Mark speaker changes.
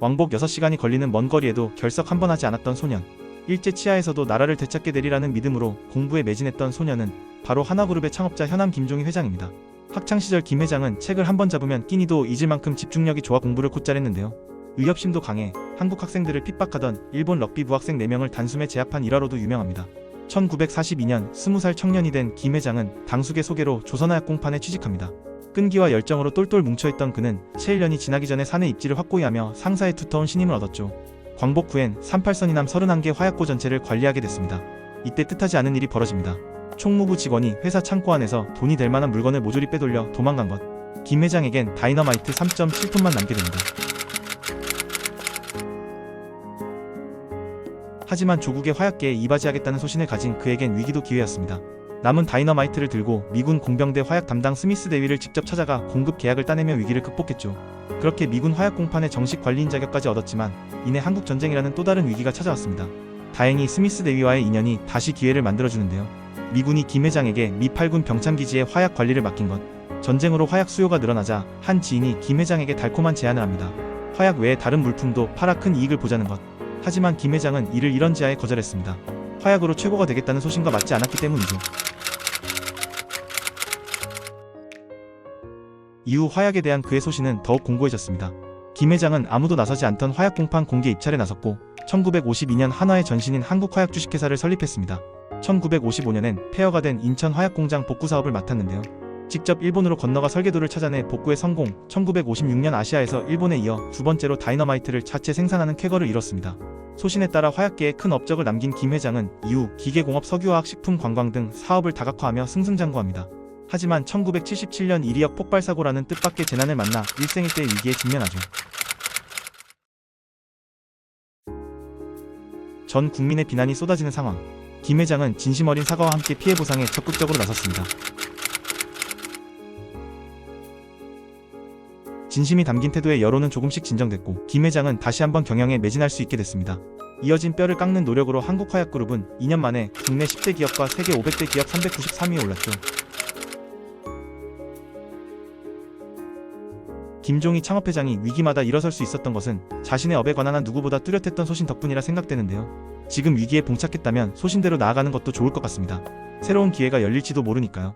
Speaker 1: 왕복 6시간이 걸리는 먼 거리에도 결석 한 번 하지 않았던 소년. 일제 치하에서도 나라를 되찾게 되리라는 믿음으로 공부에 매진했던 소년은 바로 하나그룹의 창업자 현암 김종희 회장입니다. 학창 시절 김 회장은 책을 한 번 잡으면 끼니도 잊을 만큼 집중력이 좋아 공부를 곧잘 했는데요. 의협심도 강해 한국 학생들을 핍박하던 일본 럭비 부 학생 4명을 단숨에 제압한 일화로도 유명합니다. 1942년 20살 청년이 된 김 회장은 당숙의 소개로 조선화약 공판에 취직합니다. 끈기와 열정으로 똘똘 뭉쳐있던 그는 채 1년이 지나기 전에 사내 입지를 확고히 하며 상사의 두터운 신임을 얻었죠. 광복 후엔 38선 이남 31개 화약고 전체를 관리하게 됐습니다. 이때 뜻하지 않은 일이 벌어집니다. 총무부 직원이 회사 창고 안에서 돈이 될 만한 물건을 모조리 빼돌려 도망간 것. 김 회장에겐 다이너마이트 3.7톤만 남게 됩니다. 하지만 조국의 화약계에 이바지하겠다는 소신을 가진 그에겐 위기도 기회였습니다. 남은 다이너마이트를 들고 미군 공병대 화약 담당 스미스 대위를 직접 찾아가 공급 계약을 따내며 위기를 극복했죠. 그렇게 미군 화약 공판의 정식 관리인 자격까지 얻었지만 이내 한국 전쟁이라는 또 다른 위기가 찾아왔습니다. 다행히 스미스 대위와의 인연이 다시 기회를 만들어주는데요. 미군이 김 회장에게 미 8군 병참기지의 화약 관리를 맡긴 것. 전쟁으로 화약 수요가 늘어나자 한 지인이 김 회장에게 달콤한 제안을 합니다. 화약 외에 다른 물품도 팔아 큰 이익을 보자는 것. 하지만 김 회장은 이를 이런 지하에 거절했습니다. 화약으로 최고가 되겠다는 소신과 맞지 않았기 때문이죠. 이후 화약에 대한 그의 소신은 더욱 공고해졌습니다. 김 회장은 아무도 나서지 않던 화약 공판 공개 입찰에 나섰고 1952년 한화의 전신인 한국화약 주식회사를 설립했습니다. 1955년엔 폐허가 된 인천 화약공장 복구 사업을 맡았는데요. 직접 일본으로 건너가 설계도를 찾아내 복구에 성공, 1956년 아시아에서 일본에 이어 두 번째로 다이너마이트를 자체 생산하는 쾌거를 이뤘습니다. 소신에 따라 화약계에 큰 업적을 남긴 김 회장은 이후 기계공업 석유화학 식품 관광 등 사업을 다각화하며 승승장구합니다. 하지만 1977년 이리역 폭발 사고라는 뜻밖의 재난을 만나 일생일대의 위기에 직면하죠. 전 국민의 비난이 쏟아지는 상황. 김 회장은 진심 어린 사과와 함께 피해 보상에 적극적으로 나섰습니다. 진심이 담긴 태도에 여론은 조금씩 진정됐고 김 회장은 다시 한번 경영에 매진할 수 있게 됐습니다. 이어진 뼈를 깎는 노력으로 한국화약그룹은 2년 만에 국내 10대 기업과 세계 500대 기업 393위에 올랐죠. 김종희 창업회장이 위기마다 일어설 수 있었던 것은 자신의 업에 관한 한 누구보다 뚜렷했던 소신 덕분이라 생각되는데요. 지금 위기에 봉착했다면 소신대로 나아가는 것도 좋을 것 같습니다. 새로운 기회가 열릴지도 모르니까요.